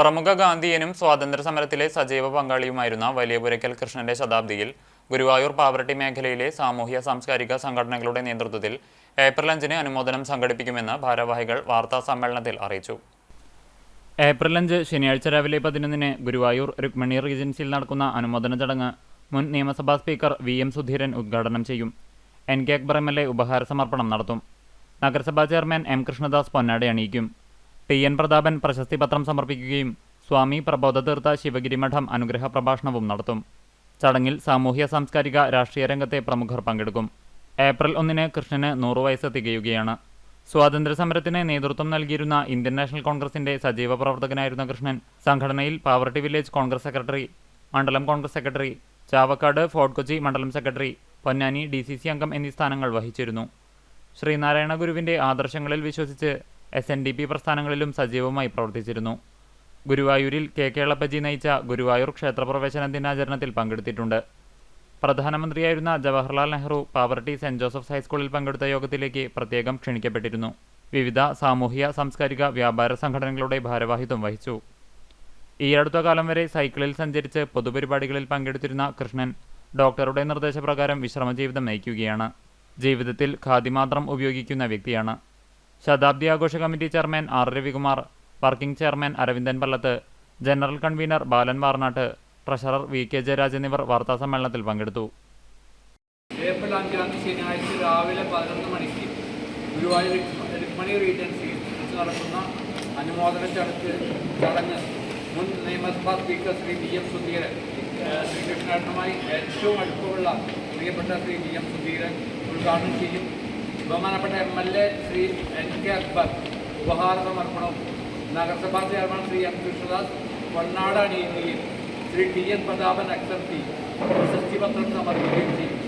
പ്രമുഖ ഗാന്ധിയനും സ്വാതന്ത്ര്യ സമരത്തിലെ സജീവ പങ്കാളിയുമായിരുന്ന വലിയപുരയ്ക്കൽ കൃഷ്ണന്റെ ശതാബ്ദിയിൽ ഗുരുവായൂർ പാവറട്ടി മേഖലയിലെ സാമൂഹ്യ സാംസ്കാരിക സംഘടനകളുടെ നേതൃത്വത്തിൽ ഏപ്രിൽ അഞ്ചിന് അനുമോദനം സംഘടിപ്പിക്കുമെന്ന് ഭാരവാഹികൾ വാർത്താ സമ്മേളനത്തിൽ അറിയിച്ചു. ഏപ്രിൽ അഞ്ച് ശനിയാഴ്ച രാവിലെ പതിനൊന്നിന് ഗുരുവായൂർ രുക്മിണി റീജൻസിയിൽ നടക്കുന്ന അനുമോദന ചടങ്ങ് മുൻ നിയമസഭാ സ്പീക്കർ വി എം സുധീരൻ ഉദ്ഘാടനം ചെയ്യും. N K Akbar M L A ഉപഹാര സമർപ്പണം നടത്തും. നഗരസഭാ ചെയർമാൻ എം കൃഷ്ണദാസ് പൊന്നാടി അണിയിക്കും. T N. പ്രതാപൻ പ്രശസ്തി പത്രം സമർപ്പിക്കുകയും സ്വാമി പ്രബോധതീർത്ഥ ശിവഗിരിമഠം അനുഗ്രഹ പ്രഭാഷണവും നടത്തും. ചടങ്ങിൽ സാമൂഹ്യ സാംസ്കാരിക രാഷ്ട്രീയ രംഗത്തെ പ്രമുഖർ പങ്കെടുക്കും. ഏപ്രിൽ ഒന്നിന് കൃഷ്ണന് നൂറു വയസ്സ് തികയുകയാണ്. സ്വാതന്ത്ര്യ സമരത്തിന് നേതൃത്വം നൽകിയിരുന്ന ഇന്ത്യൻ നാഷണൽ കോൺഗ്രസിന്റെ സജീവ പ്രവർത്തകനായിരുന്ന കൃഷ്ണൻ സംഘടനയിൽ പാവർട്ടി വില്ലേജ് കോൺഗ്രസ് സെക്രട്ടറി മണ്ഡലം Congress secretary Chavakkad Fort Kochi മണ്ഡലം സെക്രട്ടറി പൊന്നാനി ഡി അംഗം എന്നീ സ്ഥാനങ്ങൾ വഹിച്ചിരുന്നു. ശ്രീനാരായണ ഗുരുവിന്റെ ആദർശങ്ങളിൽ വിശ്വസിച്ച് എസ് എൻ ഡി പി പ്രസ്ഥാനങ്ങളിലും സജീവമായി പ്രവർത്തിച്ചിരുന്നു. ഗുരുവായൂരിൽ കെ കേളപ്പജി നയിച്ച ഗുരുവായൂർ ക്ഷേത്രപ്രവേശന ദിനാചരണത്തിൽ പങ്കെടുത്തിട്ടുണ്ട്. പ്രധാനമന്ത്രിയായിരുന്ന ജവഹർലാൽ നെഹ്റു പാവർട്ടി സെന്റ് ജോസഫ്സ് ഹൈസ്കൂളിൽ പങ്കെടുത്ത യോഗത്തിലേക്ക് പ്രത്യേകം ക്ഷണിക്കപ്പെട്ടിരുന്നു. വിവിധ സാമൂഹിക സാംസ്കാരിക വ്യാപാര സംഘടനകളുടെ ഭാരവാഹിത്വം വഹിച്ചു. ഈ അടുത്ത കാലം വരെ സൈക്കിളിൽ സഞ്ചരിച്ച് പൊതുപരിപാടികളിൽ പങ്കെടുത്തിരുന്ന കൃഷ്ണൻ ഡോക്ടറുടെ നിർദ്ദേശപ്രകാരം വിശ്രമജീവിതം നയിക്കുകയാണ്. ജീവിതത്തിൽ ഖാദി മാത്രം ഉപയോഗിക്കുന്ന വ്യക്തിയാണ്. ശതാബ്ദി ആഘോഷ committee chairman R Ravikumar working chairman Aravindan Pallath general convener Balan Varnatt treasurer V K Jayaraj എന്നിവർ വാർത്താസമ്മേളനത്തിൽ പങ്കെടുത്തു. ഏപ്രിൽ അഞ്ചാം തീയതി ശനിയാഴ്ച രാവിലെ പതിനൊന്ന് മണിക്ക് ഗുരുവായൂർ രുക്മണി റീജൻസിയിൽ വെച്ച് നടക്കുന്ന അനുമോദന ചടങ്ങ് ചടങ്ങ് മുൻ നിയമസഭാ speaker Sri V M Sudheeran ശ്രീകൃഷ്ണേട്ടനുമായി ഏറ്റവും അടുപ്പമുള്ള പ്രിയപ്പെട്ട ശ്രീ വി എം സുധീരൻ ഉദ്ഘാടനം ചെയ്യും. ബഹുമാനപ്പെട്ട M L A Sri N K Akbar ഉപഹാര സമർപ്പണവും നഗരസഭാ ചെയർമാൻ ശ്രീ എം കൃഷ്ണദാസ് പൊന്നാട അണിയുകയും ശ്രീ ടി എൻ പ്രതാപൻ അക്സർത്തി പ്രശസ്തി പത്രം സമർപ്പിക്കുകയും ചെയ്യും